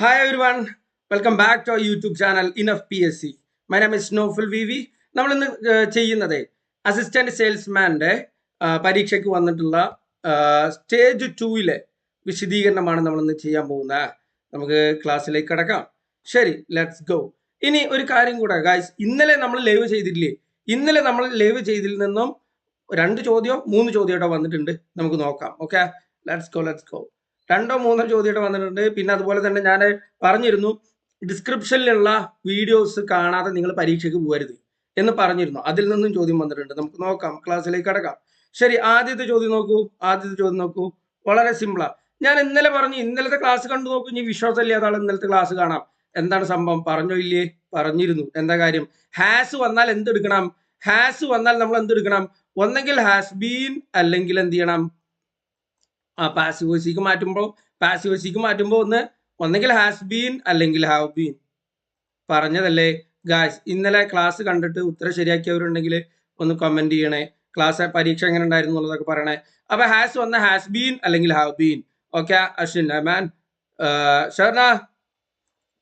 Hi everyone, welcome back to our YouTube channel Enough PSC. My name is Snowful V V നമ്മൾ ഇന്ന് ചെയ്യുന്നത് assistant സെയിൽസ്മാന്റെ പരീക്ഷയ്ക്ക് വന്നിട്ടുള്ള stage ടൂയിലെ വിശദീകരണമാണ് നമ്മൾ ഇന്ന് ചെയ്യാൻ പോകുന്നത്. നമുക്ക് ക്ലാസ്സിലേക്ക് കിടക്കാം. ശരി ലെറ്റ്സ് ഗോ ഇനി ഒരു കാര്യം കൂടെ ഗായ്സ് ഇന്നലെ നമ്മൾ ലൈവ് ചെയ്തിട്ടില്ലേ? ഇന്നലെ നമ്മൾ ലൈവ് ചെയ്തിൽ നിന്നും രണ്ട് ചോദ്യം മൂന്ന് ചോദ്യമോടെ വന്നിട്ടുണ്ട്. നമുക്ക് നോക്കാം okay let's go let's go രണ്ടോ മൂന്നോ ചോദ്യമായിട്ട് വന്നിട്ടുണ്ട്. പിന്നെ അതുപോലെ തന്നെ ഞാൻ പറഞ്ഞിരുന്നു ഡിസ്ക്രിപ്ഷനിലുള്ള വീഡിയോസ് കാണാതെ നിങ്ങൾ പരീക്ഷയ്ക്ക് പോകരുത് എന്ന് പറഞ്ഞിരുന്നു. അതിൽ നിന്നും ചോദ്യം വന്നിട്ടുണ്ട്. നമുക്ക് നോക്കാം ക്ലാസ്സിലേക്ക് കടക്കാം. ശരി ആദ്യത്തെ ചോദ്യം നോക്കൂ ആദ്യത്തെ ചോദ്യം നോക്കൂ. വളരെ സിമ്പിളാ ഞാൻ ഇന്നലെ പറഞ്ഞു ഇന്നലത്തെ ക്ലാസ് കണ്ടു നോക്കൂ ഇനി വിശ്വാസമില്ലാത്ത ആൾ ഇന്നലത്തെ ക്ലാസ് കാണാം. എന്താണ് സംഭവം? പറഞ്ഞോ ഇല്ലേ? പറഞ്ഞിരുന്നു. എന്താ കാര്യം? ഹാസ് വന്നാൽ എന്തെടുക്കണം? ഹാസ് വന്നാൽ നമ്മൾ എന്തെടുക്കണം? ഒന്നെങ്കിൽ ഹാസ് ബീൻ അല്ലെങ്കിൽ എന്ത് ചെയ്യണം? പാസീവ് വോയിസിലേക്ക് മാറ്റുമ്പോൾ പാസീവ് വോയിസിലേക്ക് മാറ്റുമ്പോൾ ഒന്ന് ഒന്നെങ്കിൽ ഹാസ് ബീൻ അല്ലെങ്കിൽ ഹാവ് ബീൻ പറഞ്ഞതല്ലേ? ഗായ്സ് ഇന്നലെ ക്ലാസ് കണ്ടിട്ട് ഉത്തരം ശരിയാക്കിയവരുണ്ടെങ്കിൽ ഒന്ന് കമന്റ് ചെയ്യണേ. ക്ലാസ് പരീക്ഷ എങ്ങനെ ഉണ്ടായിരുന്നു എന്നുള്ളതൊക്കെ പറയണേ. അപ്പൊ ഹാസ് വന്ന ഹാസ് ബീൻ അല്ലെങ്കിൽ ഹാവ് ബീൻ ഓക്കെ അശ്വിൻ മാൻ ഷർണ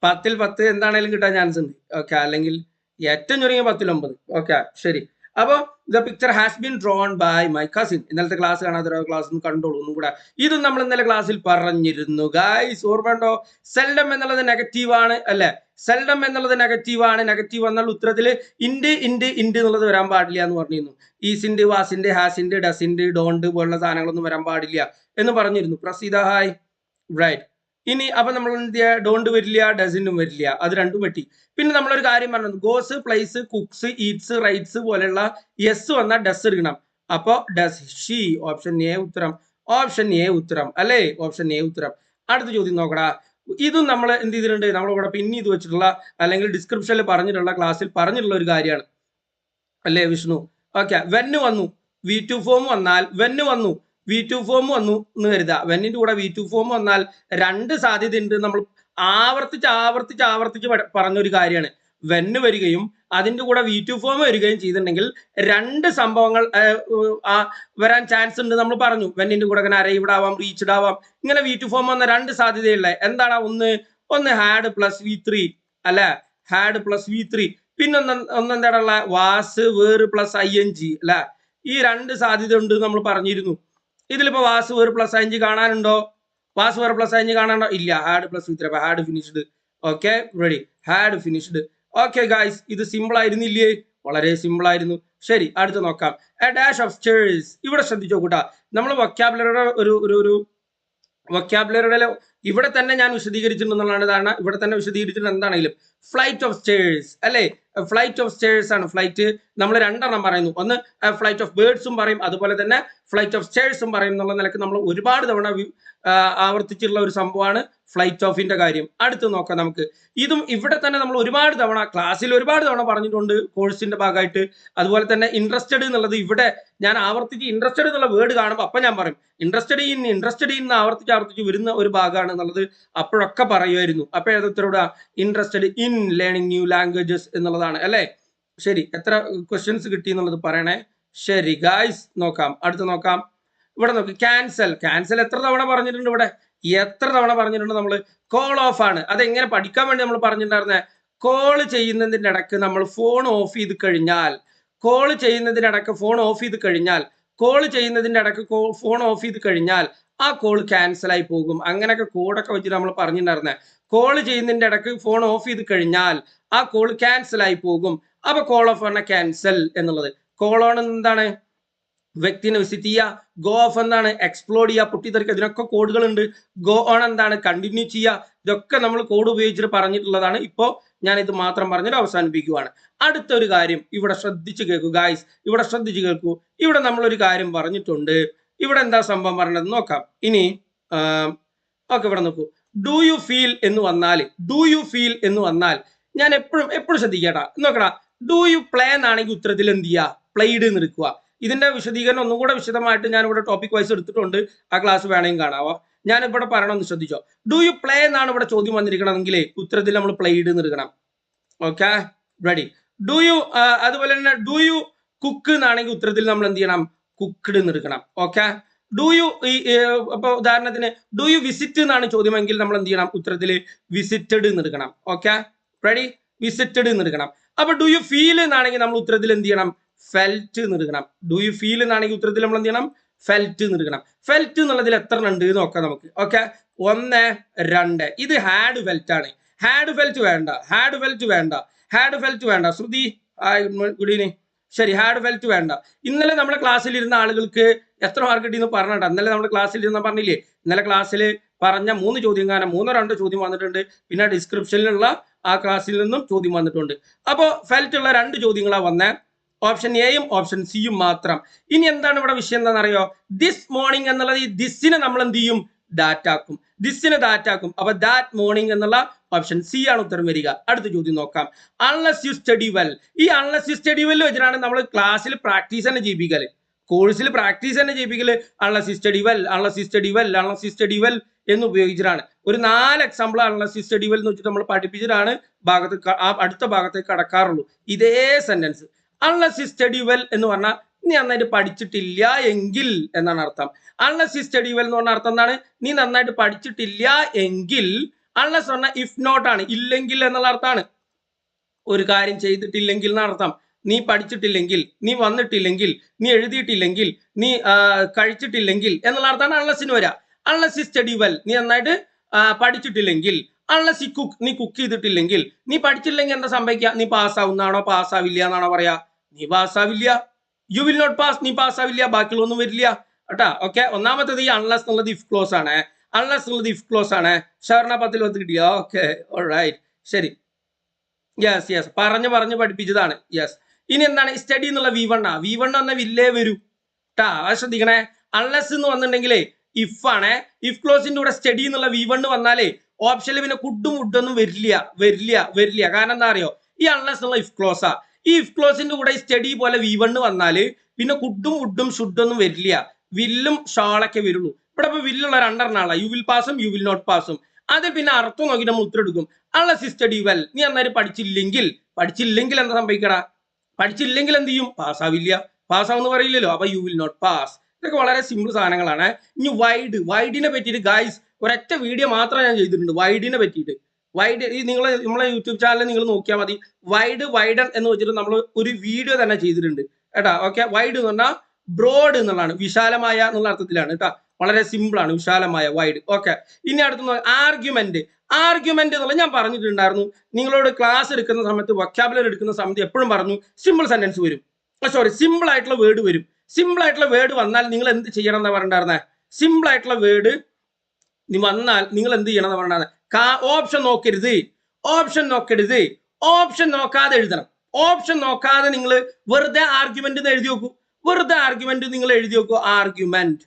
പത്തിൽ പത്ത് എന്താണേലും കിട്ടാൻ ചാൻസ് ഉണ്ട്. ഓക്കെ അല്ലെങ്കിൽ ഏറ്റവും ചുരുങ്ങിയ പത്തിൽ ഒമ്പത്. ഓക്കെ ശരി. അപ്പോൾ the picture has been drawn by my cousin ഇന്നലത്തെ ക്ലാസ് കാണാത്ത ക്ലാസ് കണ്ടോളൂ ഒന്നും കൂടെ. ഇതും നമ്മൾ ഇന്നലെ ക്ലാസ്സിൽ പറഞ്ഞിരുന്നു ഗായ്സ് ഓർമ്മണ്ടോ സെൽഡം എന്നുള്ളത് നെഗറ്റീവ് ആണ് അല്ലെ? സെൽഡം എന്നുള്ളത് നെഗറ്റീവ് ആണ്. നെഗറ്റീവ് എന്നാൽ ഉത്തരത്തിൽ ഇൻഡ് ഇൻഡ് ഇൻഡ് എന്നുള്ളത് വരാൻ പാടില്ല എന്ന് പറഞ്ഞിരുന്നു. ഈസിൻഡ് വാസിൻഡ് ഹാസിൻഡ് ഡസിൻഡ് ഡോണ്ട് പോലുള്ള സാധനങ്ങളൊന്നും വരാൻ പാടില്ല എന്ന് പറഞ്ഞിരുന്നു. പ്രസീത ഹായ് റൈറ്റ് ഇനി അപ്പൊ നമ്മൾ എന്ത് ചെയ്യുക ഡോണ്ട് വരില്ല ഡസിനും വരില്ല. അത് രണ്ടും വെട്ടി. പിന്നെ നമ്മളൊരു കാര്യം പറഞ്ഞു goes plays cooks eats writes പോലെയുള്ള യെസ് വന്നാൽ ഡസ് എടുക്കണം. അപ്പോ ഡസ് ഷീ ഓപ്ഷൻ എ ഉത്തരം. ഓപ്ഷൻ എ ഉത്തരം. അല്ലേ? ഓപ്ഷൻ എ ഉത്തരം. അടുത്ത ചോദ്യം നോക്കടാ. ഇതും നമ്മൾ എന്ത് ചെയ്തിട്ടുണ്ട്? നമ്മളിവിടെ പിന്നെ ഇത് വെച്ചിട്ടുള്ള അല്ലെങ്കിൽ ഡിസ്ക്രിപ്ഷനിൽ പറഞ്ഞിട്ടുള്ള ക്ലാസ്സിൽ പറഞ്ഞിട്ടുള്ള ഒരു കാര്യമാണ്. അല്ലേ വിഷ്ണു? ഓക്കെ വെന്ന് വന്നു. വി ടു ഫോം വന്നാൽ വെന്ന് വന്നു. വി ടു ഫോം വന്നു എന്ന് കരുതുക. വെന്നിന്റെ കൂടെ വി ടു ഫോം വന്നാൽ രണ്ട് സാധ്യത ഉണ്ട് നമ്മൾ ആവർത്തിച്ച് ആവർത്തിച്ച് ആവർത്തിച്ച് പറഞ്ഞൊരു കാര്യമാണ്. വെന്ന് വരികയും അതിന്റെ കൂടെ വി ടു ഫോം വരികയും ചെയ്തിട്ടുണ്ടെങ്കിൽ രണ്ട് സംഭവങ്ങൾ വരാൻ ചാൻസ് ഉണ്ട് നമ്മൾ പറഞ്ഞു. വെന്നിന്റെ കൂടെ അങ്ങനെ അറൈവ്ഡ് ആവാം റീച്ച്ഡ് ആവാം ഇങ്ങനെ വി ടു ഫോം വന്ന രണ്ട് സാധ്യതയുള്ള. എന്താണ് ഒന്ന്? ഒന്ന് ഹാഡ് പ്ലസ് വി ത്രീ അല്ലെ? ഹാഡ് പ്ലസ് വി ത്രീ പിന്നെ ഒന്ന് ഒന്നെന്താണുള്ള was were plus I N G അല്ലെ? ഈ രണ്ട് സാധ്യത ഉണ്ട് നമ്മൾ പറഞ്ഞിരുന്നു. ഇതിലിപ്പോ വാസ് ഒരു പ്ലസ് അഞ്ച് കാണാനുണ്ടോ? വാസ് വേറെ പ്ലസ് അഞ്ച് കാണാനുണ്ടോ? ഇല്ല. Had plus had finished okay ready had finished okay guys ഇത് സിമ്പിൾ ആയിരുന്നില്ലേ? വളരെ സിമ്പിൾ ആയിരുന്നു. ശരി അടുത്ത് നോക്കാം. എ ഡാഷ് ഓഫ് സ്റ്റേഴ്സ് ഇവിടെ ശ്രദ്ധിച്ചോ കൂട്ടാ നമ്മൾ വൊക്കാബുലറിയുടെ ഒരു ഒരു ഒരു വൊക്കാബുലറിയുടെ ഇവിടെ തന്നെ ഞാൻ വിശദീകരിച്ചിട്ടുണ്ടെന്നുള്ളതാണ്. ധാരണ ഇവിടെ തന്നെ വിശദീകരിച്ചിട്ടുണ്ട് എന്താണെങ്കിലും ഫ്ലൈറ്റ് ഓഫ് സ്റ്റേഴ്സ് അല്ലേ? ഫ്ലൈറ്റ് ഓഫ് സ്റ്റേഴ്സ് ആണ് ഫ്ലൈറ്റ് നമ്മൾ രണ്ടെണ്ണം പറയുന്നു. ഒന്ന് ഫ്ലൈറ്റ് ഓഫ് ബേർഡ്സും പറയും. അതുപോലെ തന്നെ ഫ്ലൈറ്റ് ഓഫ് സ്റ്റേഴ്സും പറയും എന്നുള്ള നിലയ്ക്ക് നമ്മൾ ഒരുപാട് തവണ ആവർത്തിച്ചിട്ടുള്ള ഒരു സംഭവമാണ് ഫ്ലൈറ്റ് ഓഫിന്റെ കാര്യം. അടുത്ത് നോക്കാം നമുക്ക്. ഇതും ഇവിടെ തന്നെ നമ്മൾ ഒരുപാട് തവണ ക്ലാസ്സിൽ ഒരുപാട് തവണ പറഞ്ഞിട്ടുണ്ട് കോഴ്സിന്റെ ഭാഗമായിട്ട്. അതുപോലെ തന്നെ ഇൻട്രസ്റ്റഡ് എന്നുള്ളത് ഇവിടെ ഞാൻ ആവർത്തിച്ച് ഇൻട്രസ്റ്റഡ് എന്നുള്ള വേർഡ് കാണുമ്പോൾ അപ്പൊ ഞാൻ പറയും. ഇൻട്രസ്റ്റഡ് ഇൻ ഇൻട്രസ്റ്റഡ് ഇൻ ആവർത്തിച്ച് ആവർത്തിച്ച് വരുന്ന ഒരു ഭാഗമാണ് എന്നുള്ളത് അപ്പോഴൊക്കെ പറയുമായിരുന്നു. അപ്പൊ ഏതൊരുടെ interested in learning new languages എന്നുള്ളതാണ് അല്ലേ? ശരി എത്ര ക്വസ്റ്റ്യൻസ് കിട്ടി എന്നുള്ളത് പറയണേ. ശരി ഗായ്സ് നോക്കാം. അടുത്ത് നോക്കാം. ഇവിടെ നോക്കി ക്യാൻസൽ ക്യാൻസൽ എത്ര തവണ പറഞ്ഞിട്ടുണ്ട് ഇവിടെ? എത്ര തവണ പറഞ്ഞിട്ടുണ്ട് നമ്മൾ കോൾ ഓഫ് ആണ്. അതെങ്ങനെ പഠിക്കാൻ വേണ്ടി നമ്മൾ പറഞ്ഞിട്ടുണ്ടായിരുന്നേ? കോൾ ചെയ്യുന്നതിന്റെ ഇടയ്ക്ക് നമ്മൾ ഫോൺ ഓഫ് ചെയ്ത് കഴിഞ്ഞാൽ കോൾ ചെയ്യുന്നതിന്റെ ഇടയ്ക്ക് ഫോൺ ഓഫ് ചെയ്ത് കഴിഞ്ഞാൽ കോൾ ചെയ്യുന്നതിന്റെ ഇടയ്ക്ക് ഫോൺ ഓഫ് ചെയ്ത് കഴിഞ്ഞാൽ ആ കോൾ ക്യാൻസൽ ആയി പോകും. അങ്ങനെയൊക്കെ കോഡൊക്കെ വെച്ചിട്ട് നമ്മൾ പറഞ്ഞിട്ടുണ്ടായിരുന്നേ. കോൾ ചെയ്യുന്നതിന്റെ ഇടയ്ക്ക് ഫോൺ ഓഫ് ചെയ്ത് കഴിഞ്ഞാൽ ആ കോൾ ക്യാൻസൽ ആയി പോകും. അപ്പൊ കോൾ ഓഫ് ആണ് ക്യാൻസൽ എന്നുള്ളത്. കോൾ ഓൺ എന്താണ്? വ്യക്തിനെ വിസിറ്റ് ചെയ്യുക. ഗോ ഓഫ് എന്താണ്? എക്സ്പ്ലോഡ് ചെയ്യുക. പൊട്ടിത്തെറിക്കുക. ഇതിനൊക്കെ കോഡുകൾ ഉണ്ട് ഗോ ഓൺ എന്താണ്? കണ്ടിന്യൂ ചെയ്യുക. ഇതൊക്കെ നമ്മൾ കോഡ് ഉപയോഗിച്ചിട്ട് പറഞ്ഞിട്ടുള്ളതാണ്. ഇപ്പോൾ ഞാൻ ഇത് മാത്രം പറഞ്ഞിട്ട് അവസാനിപ്പിക്കുകയാണ് അടുത്തൊരു കാര്യം ഇവിടെ ശ്രദ്ധിച്ചു കേൾക്കൂ ഗായ്സ് ഇവിടെ ശ്രദ്ധിച്ചു കേൾക്കൂ. ഇവിടെ നമ്മളൊരു കാര്യം പറഞ്ഞിട്ടുണ്ട്. ഇവിടെ എന്താ സംഭവം പറഞ്ഞത്? നോക്കാം. ഇനി ഓക്കെ ഇവിടെ നോക്കൂ. ഡു യു ഫീൽ എന്ന് വന്നാൽ ഡു യു ഫീൽ എന്ന് വന്നാൽ ഞാൻ എപ്പോഴും എപ്പോഴും ശ്രദ്ധിക്കട്ടാ. നോക്കടാ ഡു യു പ്ലേ എന്നാണെങ്കിൽ ഉത്തരത്തിൽ എന്ത് ചെയ്യുക പ്ലേഡ് എന്ന് എടുക്കുക ഇതിന്റെ വിശദീകരണം ഒന്നും കൂടെ വിശദമായിട്ട് ഞാൻ ഇവിടെ ടോപ്പിക് വൈസ് എടുത്തിട്ടുണ്ട്. ആ ക്ലാസ് വേണമെങ്കിൽ കാണാവോ ഞാൻ ഇവിടെ പറയണമെന്ന് ശ്രദ്ധിച്ചോ. ഡു യു പ്ലേ എന്നാണ് ഇവിടെ ചോദ്യം വന്നിരിക്കണമെങ്കിൽ ഉത്തരത്തിൽ നമ്മൾ പ്ലേഡ് എന്ന് എടുക്കണം ഓക്കെ റെഡി ഡു യു അതുപോലെ തന്നെ ഡു യു കുക്ക് എന്നാണെങ്കിൽ ഉത്തരത്തിൽ നമ്മൾ എന്ത് ചെയ്യണം? കുക്ക്ഡ് എന്ന് എടുക്കണം ഓക്കെ ഡു യു ഈ ഇപ്പൊ ഉദാഹരണത്തിന് ഡു യു വിസിറ്റ് എന്നാണ് ചോദ്യമെങ്കിൽ നമ്മൾ എന്ത് ചെയ്യണം? ഉത്തരത്തിൽ വിസിറ്റഡ് എന്ന് എടുക്കണം ഓക്കെ റെഡി വിസിറ്റഡ് എന്ന് എടുക്കണം അപ്പൊ ഡു യു ഫീൽ എന്നാണെങ്കിൽ നമ്മൾ ഉത്തരത്തിൽ എന്ത് ചെയ്യണം? ഫെൽറ്റ് എന്ന് എടുക്കണം ഡു യു ഫീൽ എന്നാണെങ്കിൽ ഉത്തരത്തിൽ നമ്മൾ എന്ത് ചെയ്യണം? ഫെൽറ്റ് എന്ന് എടുക്കണം ഫെൽറ്റ് എന്നുള്ളതിൽ എത്ര ഉണ്ട് നോക്കാം നമുക്ക്. ഓക്കെ ഒന്ന് രണ്ട്. ഇത് ഹാഡ് ഫെൽറ്റ് ആണ്. ഹാഡ് ഫെൽറ്റ് വേണ്ട. ഹാഡ് ഫെൽറ്റ് വേണ്ട. ഹാഡ് ഫെൽറ്റ് വേണ്ട. ശ്രുതി ഗുഡ് ഈവനിങ് ശരി ഹാഡ് ഫെൽറ്റ് വേണ്ട. ഇന്നലെ നമ്മുടെ ക്ലാസ്സിൽ ഇരുന്ന ആളുകൾക്ക് എത്ര മാർക്ക് കിട്ടിയെന്ന് പറഞ്ഞിട്ട് ഇന്നലെ നമ്മുടെ ക്ലാസ്സിൽ ഇരുന്ന പറഞ്ഞില്ലേ? ഇന്നലെ ക്ലാസ്സിൽ പറഞ്ഞ മൂന്ന് ചോദ്യം കാരണം മൂന്നോ രണ്ടോ ചോദ്യം വന്നിട്ടുണ്ട്. പിന്നെ ഡിസ്ക്രിപ്ഷനിലുള്ള ആ ക്ലാസ്സിൽ നിന്നും ചോദ്യം വന്നിട്ടുണ്ട്. അപ്പോൾ ഫെൽറ്റ് ഉള്ള രണ്ട് ചോദ്യങ്ങളാണ് വന്നേ. ഓപ്ഷൻ എയും ഓപ്ഷൻ സിയും മാത്രം. ഇനി എന്താണ് ഇവിടെ വിഷയം എന്താണെന്നറിയോ? ദിസ് മോർണിംഗ് എന്നുള്ളത് ഈ ദിസിനെ നമ്മൾ എന്ത് ചെയ്യും? ഡാറ്റ ആക്കും ദിസിനെ ഡാറ്റ ആക്കും അപ്പൊ ദാറ്റ് മോർണിംഗ് എന്നുള്ള ഓപ്ഷൻ സി ആണ് ഉത്തരം വരിക. അടുത്ത ചോദ്യം നോക്കാം. അൺലസ് യു സ്റ്റഡി വെൽ ഈ അൺലസ് യു സ്റ്റഡി വെൽ വെച്ചിട്ടാണ് നമ്മൾ ക്ലാസ്സിൽ പ്രാക്ടീസ് തന്നെ ചെയ്യിപ്പിക്കൽ. കോഴ്സിൽ പ്രാക്ടീസ് തന്നെ ചെയ്യിപ്പിക്കൽ. Unless you study well unless you study well unless you study well എന്ന് ഉപയോഗിച്ചിട്ടാണ്. ഒരു നാല് example unless you study well എന്ന് വെച്ചിട്ട് നമ്മൾ പഠിപ്പിച്ചിട്ടാണ് ഭാഗത്ത് ആ അടുത്ത ഭാഗത്തേക്ക് കടക്കാറുള്ളൂ. ഇതേ sentence unless you study well എന്ന് പറഞ്ഞാൽ നീ നന്നായിട്ട് പഠിച്ചിട്ടില്ല എങ്കിൽ എന്നാണ് അർത്ഥം. അൺലസ് യു സ്റ്റഡി വെൽ എന്ന് പറഞ്ഞ അർത്ഥം എന്താണ്? നീ നന്നായിട്ട് പഠിച്ചിട്ടില്ല എങ്കിൽ അൺലസ് പറഞ്ഞാൽ ഇഫ് നോട്ട് ആണ് ഇല്ലെങ്കിൽ എന്നുള്ള അർത്ഥമാണ്. ഒരു കാര്യം ചെയ്തിട്ടില്ലെങ്കിൽ എന്നാണ് അർത്ഥം. നീ പഠിച്ചിട്ടില്ലെങ്കിൽ നീ വന്നിട്ടില്ലെങ്കിൽ നീ എഴുതിയിട്ടില്ലെങ്കിൽ നീ കഴിച്ചിട്ടില്ലെങ്കിൽ എന്നുള്ള അർത്ഥമാണ് അൺലസിന് വരിക അൺലസ് സ്റ്റഡി വെൽ നീ നന്നായിട്ട് പഠിച്ചിട്ടില്ലെങ്കിൽ അൺലസ് കുക്ക് നീ കുക്ക് ചെയ്തിട്ടില്ലെങ്കിൽ നീ പഠിച്ചില്ലെങ്കിൽ എന്താ സംഭവിക്കുക? നീ പാസ്സാവുന്നാണോ പാസ്സാവില്ല എന്നാണോ പറയാ? നീ പാസ്സാവില്ല യു വിൽ നോട്ട് പാസ് നീ പാസ്സാവില്ല ബാക്കിയുള്ളൊന്നും വരില്ല. കേട്ടാ? ഓക്കെ ഒന്നാമത്തേത് ഈ അൺലസ് എന്നുള്ളത് ഇഫ് ക്ലോസ് ആണ്. അൺലസ് എന്നുള്ളത് ഇഫ് ക്ലോസ് ആണ്. ഷവർണ പത്തിൽ പത്ത് കിട്ടിയ? ഓക്കെ ശരി. യെസ് യെസ് പറഞ്ഞ് പറഞ്ഞ് പഠിപ്പിച്ചതാണ്. യെസ് ഇനി എന്താണ്? സ്റ്റഡി എന്നുള്ള വി വൺ ആ. വി വൺ എന്ന വില്ലേ വരൂ. ട്ടാ അത് ശ്രദ്ധിക്കണേ. അൺലസ് എന്ന് വന്നിട്ടുണ്ടെങ്കിലേ ഇഫ് ആണ്. ഇഫ് ക്ലോസിന്റെ കൂടെ സ്റ്റഡി എന്നുള്ള വി വൺ വന്നാലേ ഓപ്ഷനിൽ പിന്നെ കുഡും വുഡൊന്നും വരില്ല വരില്ല വരില്ല. കാരണം എന്താ അറിയോ? ഈ അൺലസ് എന്നുള്ള ഇഫ് ക്ലോസാ ഈ ഇഫ് ക്ലോസിന്റെ കൂടെ ഈ സ്റ്റഡി പോലെ വി വൺ വന്നാൽ പിന്നെ കുഡും വുഡും ഷുഡൊന്നും വരില്ല. വില്ലും ഷാളൊക്കെ വരുള്ളൂ. ഇവിടെ ഇപ്പൊ വില്ലുള്ള രണ്ടെണ്ണാളാ. യു വിൽ പാസും യു വിൽ നോട്ട് പാസും അത് പിന്നെ അർത്ഥം നോക്കി നമ്മൾ ഉത്തരെടുക്കും സി സ്റ്റഡി വെൽ നീ അന്നേരം പഠിച്ചില്ലെങ്കിൽ പഠിച്ചില്ലെങ്കിൽ എന്താ സംഭവിക്കടാ? പഠിച്ചില്ലെങ്കിൽ എന്ത് ചെയ്യും? പാസ്സാവില്ല പാസ്സാവെന്ന് പറയില്ലല്ലോ. അപ്പൊ യു വിൽ നോട്ട് പാസ് ഇതൊക്കെ വളരെ സിമ്പിൾ സാധനങ്ങളാണ്. ഇനി വൈഡ് വൈഡിനെ പറ്റിയിട്ട് ഗായ്സ് ഒരൊറ്റ വീഡിയോ മാത്രമേ ഞാൻ ചെയ്തിട്ടുണ്ട്. വൈഡിനെ പറ്റിയിട്ട്. വൈഡ് ഈ നിങ്ങൾ നമ്മളെ യൂട്യൂബ് ചാനലിൽ നിങ്ങൾ നോക്കിയാൽ മതി. വൈഡ് വൈഡർ എന്ന് വെച്ചിട്ട് നമ്മൾ ഒരു വീഡിയോ തന്നെ ചെയ്തിട്ടുണ്ട്. കേട്ടാ? ഓക്കെ വൈഡ് എന്ന് പറഞ്ഞാൽ ബ്രോഡ് എന്നുള്ളതാണ്. വിശാലമായ എന്നുള്ള അർത്ഥത്തിലാണ് കേട്ടോ. വളരെ സിമ്പിൾ ആണ്. വിശാലമായ വൈഡ് ഓക്കെ ഇനി അടുത്ത ആർഗ്യുമെന്റ് ആർഗ്യുമെന്റ് എന്നുള്ളത് ഞാൻ പറഞ്ഞിട്ടുണ്ടായിരുന്നു. നിങ്ങളോട് ക്ലാസ് എടുക്കുന്ന സമയത്ത് വൊക്കാബുലറി എടുക്കുന്ന സമയത്ത് എപ്പോഴും പറഞ്ഞു സിമ്പിൾ സെന്റൻസ് വരും. സോറി സിമ്പിൾ ആയിട്ടുള്ള വേർഡ് വരും. സിമ്പിൾ ആയിട്ടുള്ള വേർഡ് വന്നാൽ നിങ്ങൾ എന്ത് ചെയ്യണം എന്നാ പറഞ്ഞിട്ടുണ്ടായിരുന്നേ? സിമ്പിൾ ആയിട്ടുള്ള വേർഡ് വന്നാൽ നിങ്ങൾ എന്ത് ചെയ്യണം എന്ന് പറഞ്ഞാൽ ഓപ്ഷൻ നോക്കരുത്. ഓപ്ഷൻ നോക്കരുത്. ഓപ്ഷൻ നോക്കാതെ എഴുതണം. ഓപ്ഷൻ നോക്കാതെ നിങ്ങൾ വെറുതെ ആർഗ്യുമെന്റ് എന്ന് എഴുതി നോക്കൂ. വെറുതെ ആർഗ്യുമെന്റ് നിങ്ങൾ എഴുതി നോക്കൂ. ആർഗ്യുമെന്റ്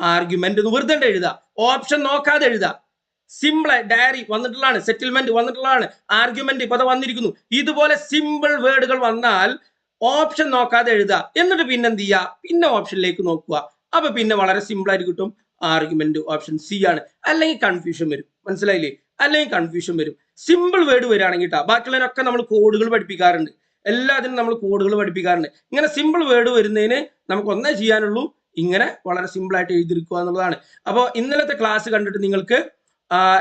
ആർഗ്യുമെന്റ് എന്ന് വെറുതെ എഴുതാ. എഴുതുക ഓപ്ഷൻ നോക്കാതെ എഴുതുക സിമ്പിൾ ഡയറി വന്നിട്ടുള്ളതാണ്. സെറ്റിൽമെന്റ് വന്നിട്ടുള്ളതാണ്. ആർഗ്യുമെന്റ് ഇപ്പൊ വന്നിരിക്കുന്നു. ഇതുപോലെ സിമ്പിൾ വേർഡുകൾ വന്നാൽ ഓപ്ഷൻ നോക്കാതെ എഴുതുക എന്നിട്ട് പിന്നെ എന്ത് ചെയ്യുക പിന്നെ ഓപ്ഷനിലേക്ക് നോക്കുക. അപ്പൊ പിന്നെ വളരെ സിമ്പിൾ ആയിട്ട് കിട്ടും. ആർഗ്യുമെന്റ് ഓപ്ഷൻ സി ആണ്. അല്ലെങ്കിൽ കൺഫ്യൂഷൻ വരും. മനസ്സിലായില്ലേ? അല്ലെങ്കിൽ കൺഫ്യൂഷൻ വരും. സിമ്പിൾ വേർഡ് വരികയാണെങ്കിൽ കേട്ടോ ബാക്കിയുള്ളതിനൊക്കെ നമ്മൾ കോഡുകൾ പഠിപ്പിക്കാറുണ്ട്. എല്ലാത്തിനും നമ്മൾ കോഡുകൾ പഠിപ്പിക്കാറുണ്ട്. ഇങ്ങനെ സിമ്പിൾ വേർഡ് വരുന്നതിന് നമുക്ക് ഒന്നേ ചെയ്യാനുള്ളൂ. ഇങ്ങനെ വളരെ സിമ്പിൾ ആയിട്ട് എഴുതിയിരിക്കുക എന്നുള്ളതാണ്. അപ്പോൾ ഇന്നലത്തെ ക്ലാസ് കണ്ടിട്ട് നിങ്ങൾക്ക്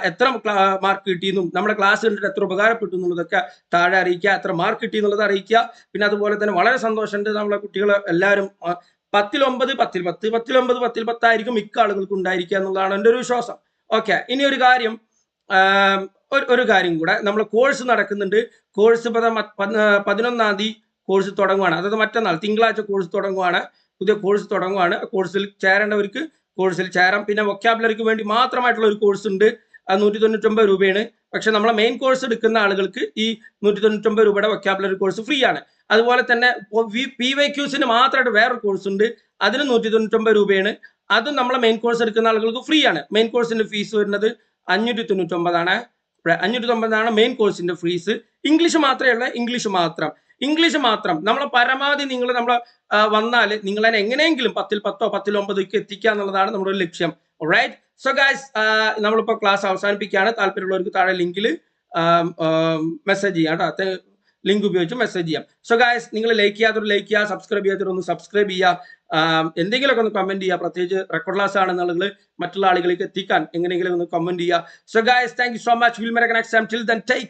എത്ര മാർക്ക് കിട്ടിയെന്നും നമ്മുടെ ക്ലാസ് കണ്ടിട്ട് എത്ര ഉപകാരപ്പെട്ടു എന്നുള്ളതൊക്കെ താഴെ അറിയിക്കുക എത്ര മാർക്ക് കിട്ടി എന്നുള്ളത് അറിയിക്കുക. പിന്നെ അതുപോലെ തന്നെ വളരെ സന്തോഷമുണ്ട് നമ്മളെ കുട്ടികൾ എല്ലാവരും ആ, പത്തിൽ പത്ത് പത്തിൽ ഒമ്പത് പത്തിൽ പത്തായിരിക്കും മിക്ക ആളുകൾക്ക് ഉണ്ടായിരിക്കുക എന്നുള്ളതാണ് എന്റെ ഒരു വിശ്വാസം. ഓക്കെ ഇനി ഒരു കാര്യം ഒരു- കാര്യം കൂടെ. നമ്മൾ കോഴ്സ് നടക്കുന്നുണ്ട്. കോഴ്സ് പതിനൊന്നാം തീയതി കോഴ്സ് തുടങ്ങുവാണ്. അതായത് മറ്റന്നാൾ തിങ്കളാഴ്ച കോഴ്സ് തുടങ്ങുവാണ്. പുതിയ കോഴ്സ് തുടങ്ങുവാണ്. കോഴ്സിൽ ചേരേണ്ടവർക്ക് കോഴ്സിൽ ചേരാം. പിന്നെ വൊക്കാബുലറിക്ക് വേണ്ടി മാത്രമായിട്ടുള്ള ഒരു കോഴ്സ് ഉണ്ട്. അത് നൂറ്റി തൊണ്ണൂറ്റൊമ്പത് രൂപയാണ്. പക്ഷെ നമ്മളെ മെയിൻ കോഴ്സ് എടുക്കുന്ന ആളുകൾക്ക് ഈ നൂറ്റി തൊണ്ണൂറ്റൊമ്പത് രൂപയുടെ വൊക്കാബുലറി കോഴ്സ് ഫ്രീ ആണ്. അതുപോലെ തന്നെ പി വൈ ക്യൂസിന് മാത്രമായിട്ട് വേറൊരു കോഴ്സ് ഉണ്ട്. അതിന് നൂറ്റി തൊണ്ണൂറ്റൊമ്പത് രൂപയാണ്. അതും നമ്മളെ മെയിൻ കോഴ്സ് എടുക്കുന്ന ആളുകൾക്ക് ഫ്രീ ആണ് മെയിൻ കോഴ്സിന്റെ ഫീസ് വരുന്നത് അഞ്ഞൂറ്റി തൊണ്ണൂറ്റൊമ്പതാണ് അഞ്ഞൂറ്റി തൊമ്പതാണ് മെയിൻ കോഴ്സിന്റെ ഫീസ് ഇംഗ്ലീഷ് മാത്രമേ ഉള്ളൂ ഇംഗ്ലീഷ് മാത്രം. ഇംഗ്ലീഷ് മാത്രം. നമ്മളെ പരമാവധി നിങ്ങൾ നമ്മൾ വന്നാൽ നിങ്ങൾ അതിനെ എങ്ങനെയെങ്കിലും പത്തിൽ പത്തോ പത്തിൽ ഒമ്പതൊക്കെ എത്തിക്കുക എന്നുള്ളതാണ് നമ്മുടെ ലക്ഷ്യം. റൈറ്റ് സോ ഗൈസ് നമ്മളിപ്പോൾ ക്ലാസ് അവസാനിപ്പിക്കുകയാണ്. താല്പര്യമുള്ളവർക്ക് താഴെ ലിങ്കിൽ മെസ്സേജ് ചെയ്യാം കേട്ടോ ലിങ്ക് ഉപയോഗിച്ച് മെസ്സേജ് ചെയ്യാം. സോ ഗായസ് നിങ്ങൾ ലൈക്ക് ചെയ്യാത്തൊരു ലൈക്ക് ചെയ്യുക സബ്സ്ക്രൈബ് ചെയ്യാത്തൊരു ഒന്ന് സബ്സ്ക്രൈബ് ചെയ്യുക. എന്തെങ്കിലുമൊക്കെ ഒന്ന് കമന്റ് ചെയ്യുക. പ്രത്യേകിച്ച് റെക്കോർഡ് ക്ലാസ് ആണെന്നുള്ളത് മറ്റുള്ള ആളുകളിലേക്ക് എത്തിക്കാൻ എങ്ങനെയെങ്കിലും ഒന്ന് കമന്റ് ചെയ്യുക. So guys thank you so much will മെറക് next time till then take